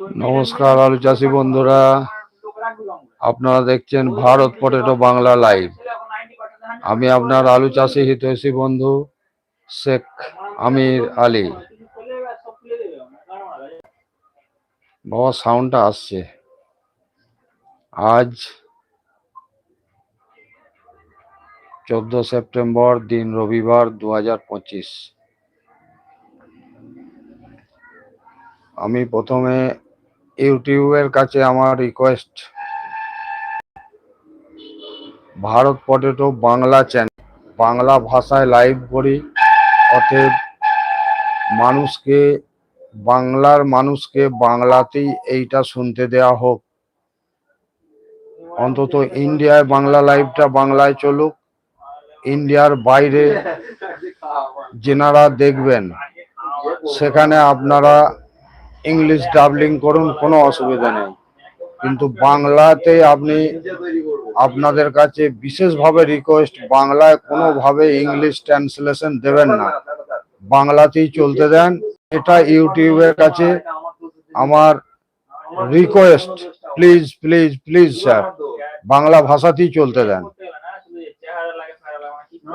নমস্কার আলু চাষি বন্ধুরা। আপনারা দেখছেন ভারত পটেটো বাংলা লাইভ। আমি আপনার আলু চাষি হিতৈষী বন্ধু শেখ আমির আলী। বাবা সাউন্ডটা আসছে। আজ চোদ্দ সেপ্টেম্বর, দিন রবিবার দু হাজার পঁচিশ। আমি প্রথমে ইউটিউবের কাছে আমার request Bharat potato Bangla channel Bangla ভাষায় লাইভ করি। অতএব মানুষকে, বাংলার মানুষকে বাংলাতেই এইটা শুনতে দেয়া হোক। অন্তত ইন্ডিয়ায় বাংলা লাইভটা বাংলায় চলুক। ইন্ডিয়ার বাইরে যেনারা দেখবেন, সেখানে আপনারা ইংলিশ ডাবলিং করুন, কোনো অসুবিধা নেই। কিন্তু বাংলাতে আপনি আপনাদের কাছে বিশেষভাবে রিকোয়েস্ট বাংলায় কোনোভাবে ইংলিশ ট্রান্সলেশন দেবেন না। বাংলাতেই চলতে দেন। এটা ইউটিউবের কাছে আমার request please please please sir Bangla ভাষাতেই চলতে দেন।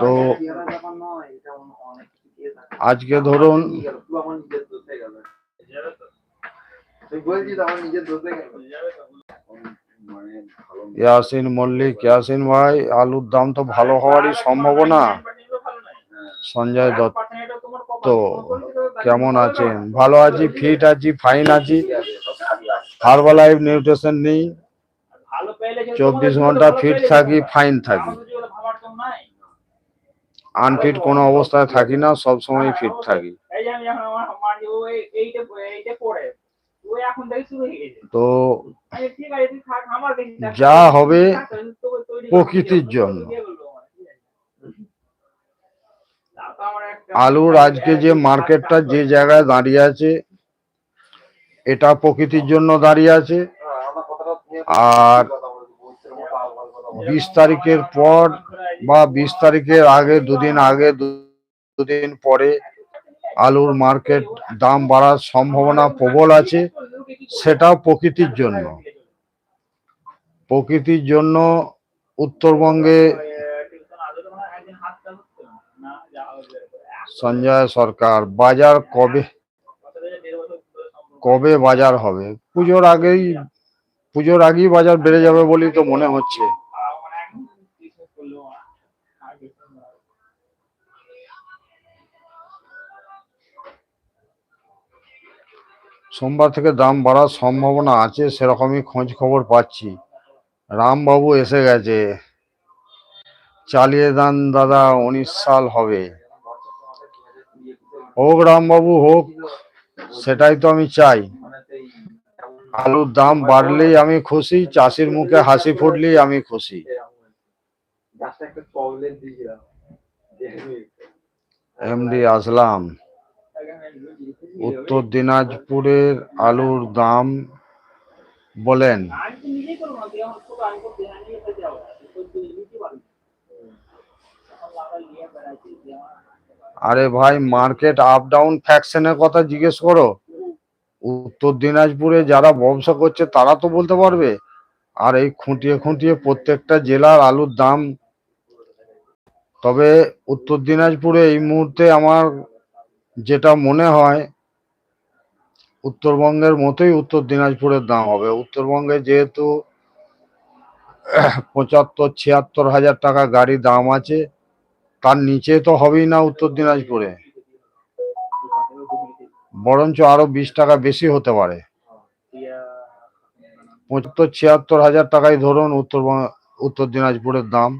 তো আজকে ধরুন ইয়াসিন মল্লিক ইয়াসিন ভাই আলুর দাম তো ভালো হওয়ারই সম্ভাবনা। সঞ্জয় দত্ত কেমন আছেন? ভালো আছি ফিট আছি ফাইন আছি। হার্বালাইফ নিউট্রিশন নেই। চব্বিশ ঘণ্টা ফিট থাকি ফাইন থাকি। আনফিট কোনো অবস্থায় থাকি না সব সময় ফিট থাকি তো যা হবে প্রকৃতির জন্য। আলুর আজকে যে মার্কেটটা যে জায়গায় দাঁড়িয়ে আছে এটা প্রকৃতির জন্য দাঁড়িয়ে আছে। আর বিশ তারিখের পর বা বিশ তারিখের আগে দুদিন আগে দুদিন পরে আলুর মার্কেট দাম বাড়ার সম্ভাবনা প্রবল আছে, সেটাও প্রকৃতির জন্য। প্রকৃতির জন্য উত্তরবঙ্গে সঞ্জয় সরকার, বাজার কবে কবে বাজার হবে? পুজোর আগেই পুজোর আগেই বাজার বেড়ে যাবে বলেই তো মনে হচ্ছে। সোমবার থেকে দাম বাড়ার সম্ভাবনা আছে, সেরকমই খোঁজ খবর পাচ্ছি। রামবাবু এসে গেছে। চালিয়ে দান দাদা, উনিশ সাল হবে। হোক রামবাবু, হোক, সেটাই তো আমি চাই। আলুর দাম বাড়লেই আমি খুশি, চাষির মুখে হাসি ফুটলেই আমি খুশি। এমডি আসলাম। উত্তর দিনাজপুরের আলুর দাম বলেন। আরে ভাই, মার্কেট আপ ডাউন ফ্যাকশনের কথা জিজ্ঞেস করো। উত্তর দিনাজপুরে যারা ব্যবসা করছে, তারা তো বলতে পারবে। আর এই খুঁটিয়ে খুঁটিয়ে প্রত্যেকটা জেলার আলুর দাম। তবে উত্তর দিনাজপুরে এই মুহূর্তে আমার যেটা মনে হয় উত্তরবঙ্গের মতোই উত্তর দিনাজপুরের দাম হবে। উত্তরবঙ্গে যেহেতু পঁচাত্তর, ছিয়াত্তর হাজার টাকা গাড়ি দাম আছে, তার নিচে তো হবেই না উত্তর দিনাজপুরে। বরঞ্চ আরও বিশ টাকা বেশি হতে পারে। পঁচাত্তর, ছিয়াত্তর হাজার টাকাই ধরুন উত্তরবঙ্গ, উত্তর দিনাজপুরের দাম।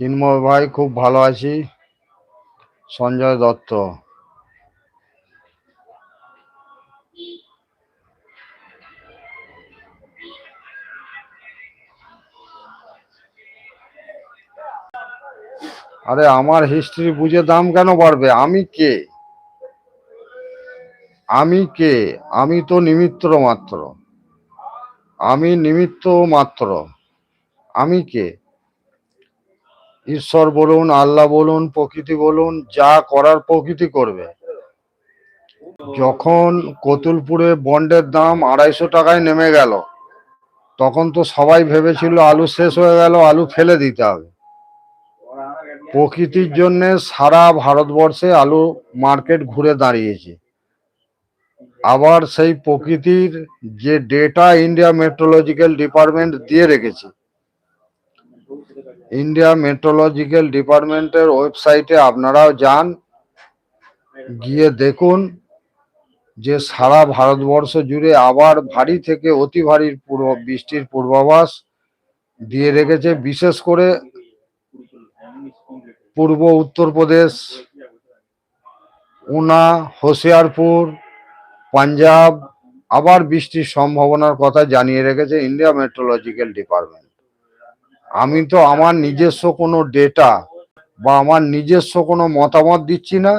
চিন্ময় ভাই, খুব ভালো আছি। সঞ্জয় দত্ত। আরে, আমার হিস্ট্রি বুঝে দাম কেন বাড়বে? আমি কে? আমি কে? আমি তো নিমিত্ত মাত্র। আমি নিমিত্ত মাত্র। আমি কে? ঈশ্বর বলুন, আল্লাহ বলুন, প্রকৃতি বলুন, যা করার প্রকৃতি করবে। যখন কতুলপুরে বন্ডের দাম আড়াইশো টাকায় নেমে গেল, তখন তো সবাই ভেবেছিল আলু শেষ হয়ে গেল, আলু ফেলে দিতে হবে। প্রকৃতির জন্য সারা ভারতবর্ষে আলু মার্কেট ঘুরে দাঁড়িয়েছে। আবার সেই প্রকৃতির যে ডেটা ইন্ডিয়া মেট্রোলজিক্যাল ডিপার্টমেন্ট দিয়ে রেখেছে। ইন্ডিয়া মেট্রোলজিক্যাল ডিপার্টমেন্টের ওয়েবসাইটে আপনারাও যান, গিয়ে দেখুন যে সারা ভারতবর্ষ জুড়ে আবার ভারী থেকে অতি ভারীর পূর্ব, বৃষ্টির পূর্বাভাস দিয়ে রেখেছে, বিশেষ করে পূর্ব উত্তরপ্রদেশ উনা, হোশিয়ারপুর, পাঞ্জাব, আবার বৃষ্টির সম্ভাবনার কথা জানিয়ে রেখেছে ইন্ডিয়া মেট্রোলজিক্যাল ডিপার্টমেন্ট আমি তো আমার নিজস্ব কোনো ডেটা বা আমার নিজস্ব কোনো মতামত দিচ্ছি না।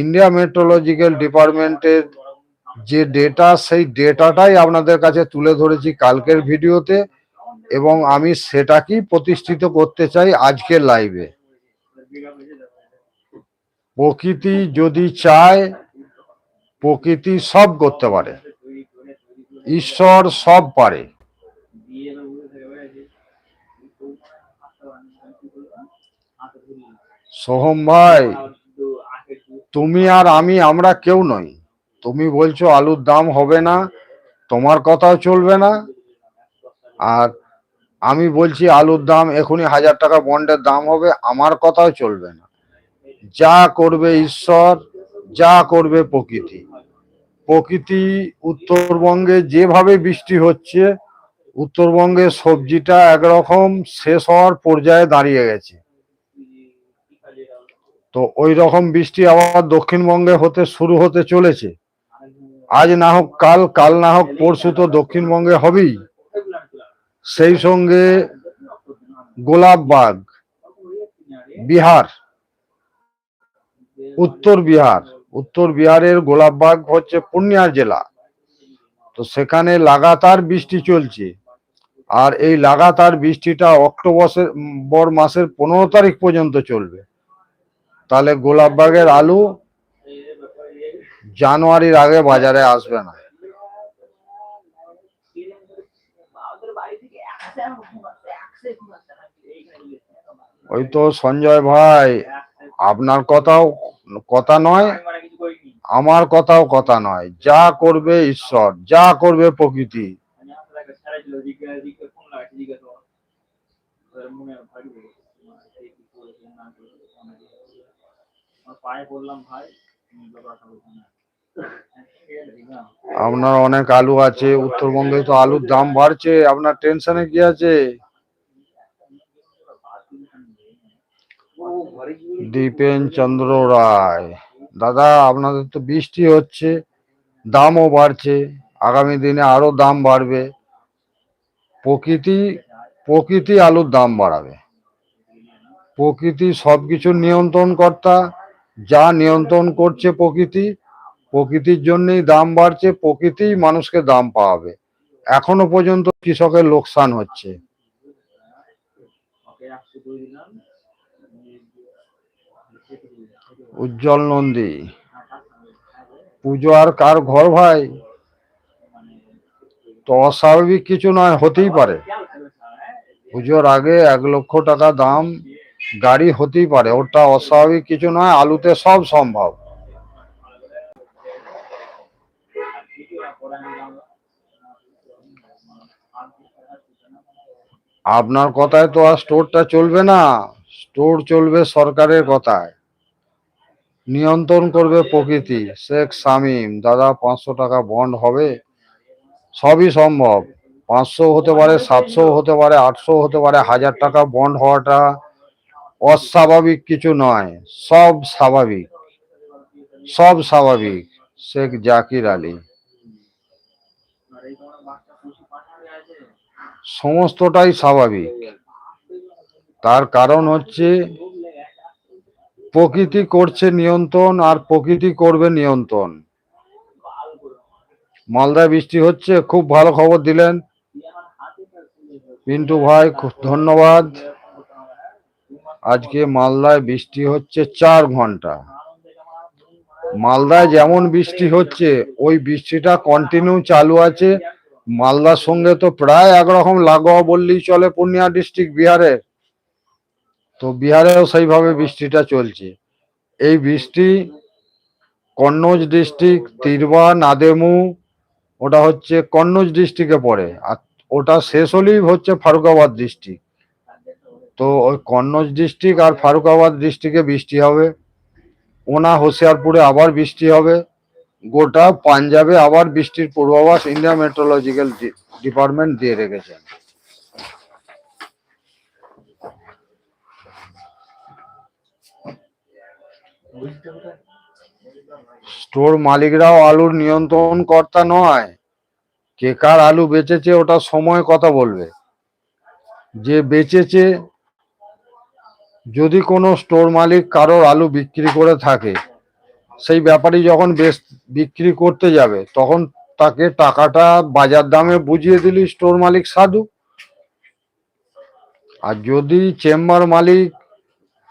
ইন্ডিয়া মেট্রোলজিক্যাল ডিপার্টমেন্টের যে ডেটা সেই ডেটাটাই আপনাদের কাছে তুলে ধরেছি কালকের ভিডিওতে এবং আমি সেটাকেই প্রতিষ্ঠিত করতে চাই আজকের লাইভে প্রকৃতি যদি চায়, প্রকৃতি সব করতে পারে। ঈশ্বর সব পারে। সোহম ভাই, তুমি আর আমি, আমরা কেউ নই। তুমি বলছো আলুর দাম হবে না, তোমার কথাও চলবে না। আর আমি বলছি আলুর দাম এখনই হাজার টাকা বন্ডের দাম হবে, আমার কথাও চলবে না। যা করবে ঈশ্বর, যা করবে প্রকৃতি। প্রকৃতি উত্তরবঙ্গে যেভাবে বৃষ্টি হচ্ছে উত্তরবঙ্গে সবজিটা একরকম শেষ হওয়ার পর্যায়ে দাঁড়িয়ে গেছে। তো ওই রকম বৃষ্টি আবার দক্ষিণবঙ্গে হতে শুরু হতে চলেছে। আজ না হোক কাল কাল না হোক পরশু তো দক্ষিণবঙ্গে হবেই। সেই সঙ্গে গোলাপবাগ বিহার, উত্তর বিহার, উত্তর বিহারের গোলাপবাগ হচ্ছে পূর্ণিয়া জেলা। তো সেখানে লাগাতার বৃষ্টি চলছে। আর এই লাগাতার বৃষ্টিটা অক্টোবর বর মাসের পনেরো তারিখ পর্যন্ত চলবে। তাহলে গোলাপবাগের আলু জানুয়ারির আগে বাজারে আসবে না। ওই তো সঞ্জয় ভাই, আপনার কথাও কথা নয়, আমার কথাও কথা নয়। যা করবে ঈশ্বর, যা করবে প্রকৃতি। আপনার অনেক আলু আছে, উত্তরবঙ্গে তো আলুর দাম বাড়ছে, আপনার টেনশনে কি আছে? দীপেন চন্দ্র রায়। দাদা, আপনাদের তো বৃষ্টি হচ্ছে, দামও বাড়ছে, আগামী দিনে আরও দাম বাড়বে। প্রকৃতি প্রকৃতি আলুর দাম বাড়াবে। প্রকৃতি সবকিছুর নিয়ন্ত্রণ কর্তা যা নিয়ন্ত্রণ করছে প্রকৃতি প্রকৃতির জন্যই দাম বাড়ছে প্রকৃতিই মানুষকে দাম পাওয়াবে এখনও পর্যন্ত কৃষকের লোকসান হচ্ছে। উজ্জ্বল নন্দী। পুজো আর কার ঘর ভাই? তো অস্বাভাবিক কিছু নয় হতেই পারে। পুজোর আগে এক লক্ষ টাকা দাম। গাড়ি হতেই পারে, ওটা অস্বাভাবিক কিছু নয়, আলুতে সব সম্ভব। আপনার কথায় তো আর স্টোরটা চলবে না, স্টোর চলবে সরকারের কথায়। নিয়ন্ত্রণ করবে প্রকৃতি, শেখ শামীম, দাদা পাঁচশো টাকা বন্ড হবে? সবই সম্ভব। পাঁচশো হতে পারে, সাতশো হতে পারে, আটশো হতে পারে, হাজার টাকা বন্ড হওয়াটা অস্বাভাবিক কিছু নয়, সব স্বাভাবিক। সব স্বাভাবিক, শেখ জাকির আলী। সমস্তটাই স্বাভাবিক। তার কারণ হচ্ছে, প্রকৃতি করছে নিয়ন্ত্রণ আর প্রকৃতি করবে নিয়ন্ত্রণ। মালদায় বৃষ্টি হচ্ছে, খুব ভালো খবর দিলেন। পিন্টু ভাই, খুব ধন্যবাদ। আজকে মালদায় বৃষ্টি হচ্ছে চার ঘণ্টা। মালদায় যেমন বৃষ্টি হচ্ছে, ওই বৃষ্টিটা কন্টিনিউ চালু আছে। মালদার সঙ্গে তো প্রায় একরকম লাগোয়া বললেই চলে পূর্ণিয়া ডিস্ট্রিক্ট বিহারের তো বিহারেও সেইভাবে বৃষ্টিটা চলছে। এই বৃষ্টি কন্নৌজ ডিস্ট্রিক্ট তিরবা, নাদেমু, ওটা হচ্ছে কন্নৌজ ডিস্ট্রিক্টে পড়ে। আর ওটা শেষ হলেই হচ্ছে ফারুকাবাদ ডিস্ট্রিক্ট তো ওই কন্নৌজ ডিস্ট্রিক্ট আর ফারুকাবাদ ডিস্ট্রিক্টে বৃষ্টি হবে। ওনা হোশিয়ারপুরে আবার বৃষ্টি হবে। গোটা পাঞ্জাবে আবার বৃষ্টির পূর্বাভাস ইন্ডিয়া মেট্রোলজিক্যাল ডিপার্টমেন্ট দিয়ে রেখেছেন স্টোর মালিকরাও আলুর নিয়ন্ত্রণ কর্তা নয়। কে কার আলু বেচেছে ওটা সময় কথা বলবে। যে বেচেছে যদি কোনো স্টোর মালিক কারোর আলু বিক্রি করে থাকে, সেই ব্যাপারী যখন বেশ বিক্রি করতে যাবে, তখন তাকে টাকাটা বাজার দামে বুঝিয়ে দিলি স্টোর মালিক সাধু। আর যদি চেম্বার মালিক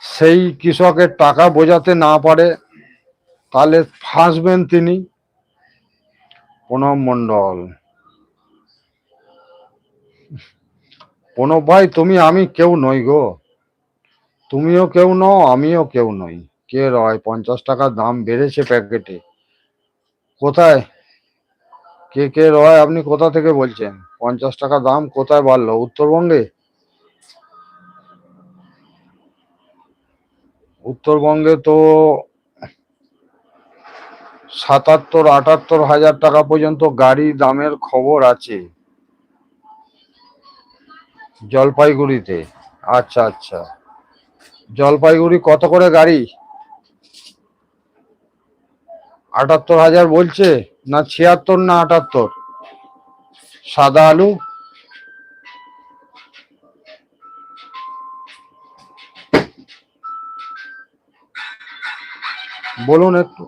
সেই কৃষকের টাকা বোঝাতে না পারে, তাহলে ফাঁসবেন তিনি। প্রণব মণ্ডল। প্রণব ভাই, তুমি আমি কেউ নই গো। তুমিও কেউ নও, আমিও কেউ নই। কে রয়? পঞ্চাশ টাকা দাম বেড়েছে প্যাকেটে। কোথায়? কে কে রয় আপনি কোথা থেকে বলছেন? পঞ্চাশ টাকা দাম কোথায় বাড়লো? উত্তরবঙ্গে? উত্তরবঙ্গে তো সাতাত্তর, আটাত্তর হাজার টাকা পর্যন্ত গাড়ি দামের খবর আছে। জলপাইগুড়িতে। আচ্ছা আচ্ছা। জলপাইগুড়ি কত করে গাড়ি? আটাত্তর হাজার বলছে না ছিয়াত্তর না আটাত্তর? সাদা আলু? বলুন একটু।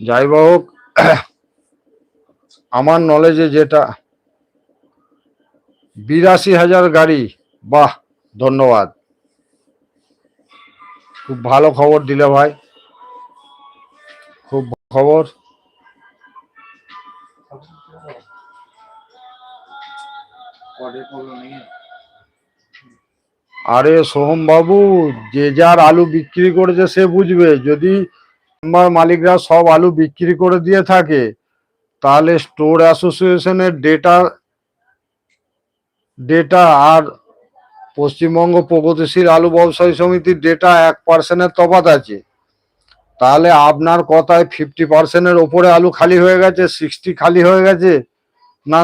যাই হোক, আমার নলেজে যেটা বিরাশি হাজার গাড়ি। বাহ, ধন্যবাদ। খুব ভালো খবর দিলে ভাই। খুব খবর। আরে সোহম বাবু, যে যার আলু বিক্রি করেছে সে বুঝবে। যদি মালিকরা সব আলু বিক্রি করে দিয়ে থাকে, তাহলে স্টোর অ্যাসোসিয়েশনের ডেটা ডেটা আর পশ্চিমবঙ্গ প্রগতিশীল আলু ব্যবসায়ী সমিতির ডেটা এক পার্সেন্টের তফাৎ আছে। তাহলে আপনার কথায় ফিফটি পার্সেন্টের ওপরে আলু খালি হয়ে গেছে সিক্সটি খালি হয়ে গেছে, না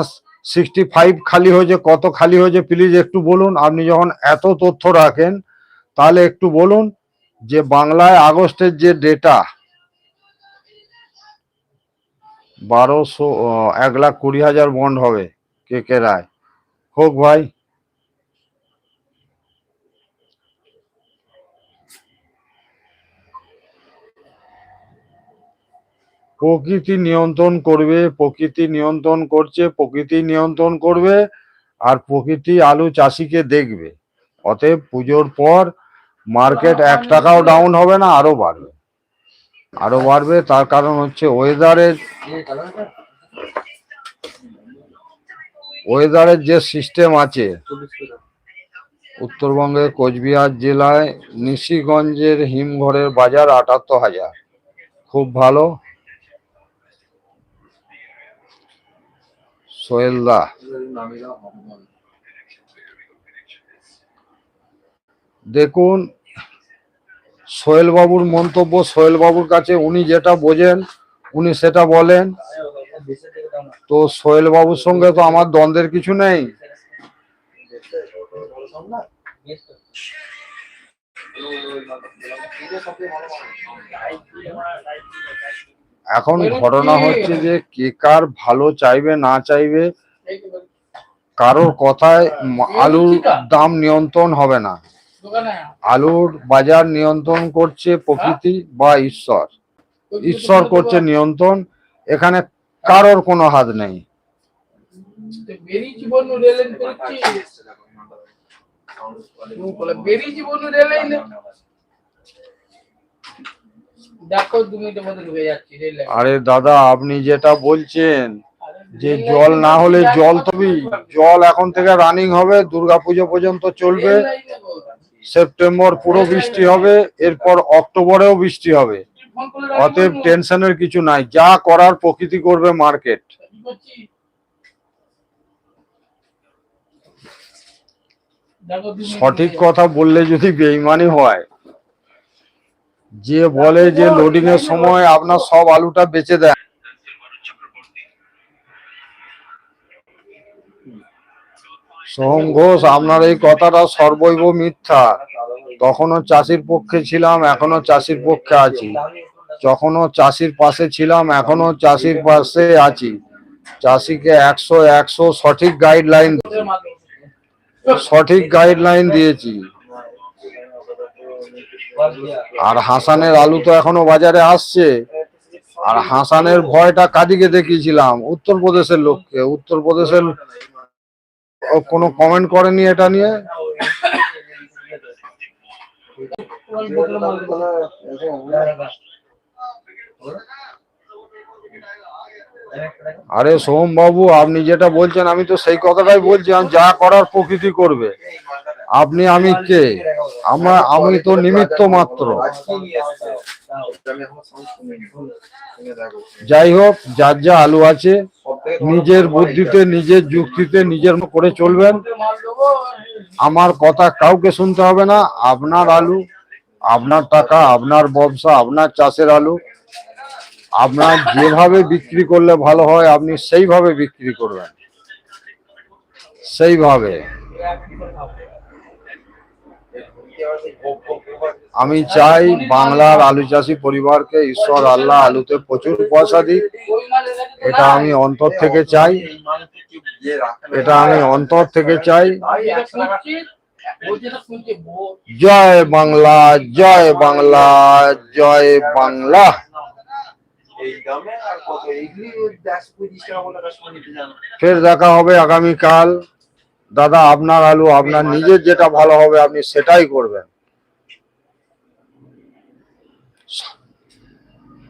সিক্সটি ফাইভ খালি হয়েছে, কত খালি হয়েছে প্লিজ একটু বলুন। আপনি যখন এত তথ্য রাখেন, তাহলে একটু বলুন যে বাংলায় আগস্টের যে ডেটা বারোশো এক লাখ কুড়ি হাজার বন্ড হবে কে কে রায়। হোক ভাই। প্রকৃতি নিয়ন্ত্রণ করবে, প্রকৃতি নিয়ন্ত্রণ করছে, প্রকৃতি নিয়ন্ত্রণ করবে, আর প্রকৃতি আলু চাষিকে দেখবে। অতএব পুজোর পর মার্কেট এক টাকাও ডাউন হবে না, আরও বাড়বে। আরও বাড়বে, তার কারণ হচ্ছে ওয়েদারের ওয়েদারের যে সিস্টেম আছে, উত্তরবঙ্গের কোচবিহার জেলায় নিশিগঞ্জের হিমঘরের বাজার আটাত্তর হাজার। খুব ভালো। সোহেলদা। দেখুন সোহেল বাবুর মন্তব্য সোহেল বাবুর কাছে উনি যেটা বোঝেন, উনি সেটা বলেন। তো সোহেল বাবুর সঙ্গে তো আমার দ্বন্দ্বের কিছু নেই। এখন ঘটনা হচ্ছে যে কে কার ভালো চাইবে না চাইবে কারোর কথায় আলুর দাম নিয়ন্ত্রণ হবে না। আলুর বাজার নিয়ন্ত্রণ করছে প্রকৃতি বা ঈশ্বর। ঈশ্বর করছে নিয়ন্ত্রণ। এখানে কারোর কোনো হাত নেই। আরে দাদা আপনি যেটা বলছেন যে জল না হলে জল তবেই জল এখন থেকে রানিং হবে দুর্গাপুজো পর্যন্ত চলবে। সেপ্টেম্বর পুরো বৃষ্টি হবে এরপর অক্টোবরেও বৃষ্টি হবে। অতএব টেনশনের কিছু নাই, যা করার প্রকৃতি করবে মার্কেট সঠিক কথা বললে যদি বেইমানি হয়, যে বলে যে লোডিং এর সময় আপনার সব আলুটা বেচে দেয়। সোহম ঘোষ, আপনার এই কথাটা সর্বৈব মিথ্যা। তখনও চাষির পক্ষে ছিলাম এখনও চাষির পক্ষে আছি। যখনও চাষির পাশে ছিলাম এখনও চাষির পাশে আছি। চাষিকে একশো একশো সঠিক গাইডলাইন সঠিক গাইডলাইন দিয়েছি। আর হাসানের আলু তো এখনও বাজারে আসছে। আর হাসানের ভয়টা কাদিকে দেখিয়েছিলাম, উত্তরপ্রদেশের লোককে। উত্তরপ্রদেশের কোনো কমেন্ট করেনি এটা নিয়ে? আরে সোম বাবু আপনি যেটা বলছেন, আমি তো সেই কথাটাই বলছি যা করার প্রকৃতি করবে। আপনি আমি কে? আমরা, আমি তো নিমিত্ত মাত্র। যাই হোক, যার যা আলু আছে, নিজের বুদ্ধিতে, নিজের যুক্তিতে, নিজের করে চলবেন। আমার কথা কাউকে শুনতে হবে না। আপনার আলু, আপনার টাকা, আপনার ব্যবসা, আপনার চাষের আলু। আপনার যেভাবে বিক্রি করলে ভালো হয়, আপনি সেইভাবে বিক্রি করবেন। সেইভাবে। আমি চাই বাংলার আলু চাষি পরিবারকে ঈশ্বর আল্লাহ আলুতে প্রচুর পয়সা দিক। এটা আমি অন্তর থেকে চাই। এটা আমি অন্তর থেকে চাই। জয় বাংলা জয় বাংলা জয় বাংলা। ফের দেখা হবে আগামীকাল। দাদা, আপনার আলু, আপনার নিজের যেটা ভালো হবে, আপনি সেটাই করবেন।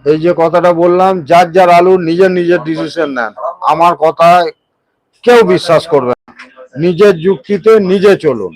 এই যে কথাটা বললাম, যার যার আলু নিজের নিজের ডিসিশন নেন। আমার কথায় কেউ বিশ্বাস করবে না। নিজের যুক্তিতে নিজে চলুন।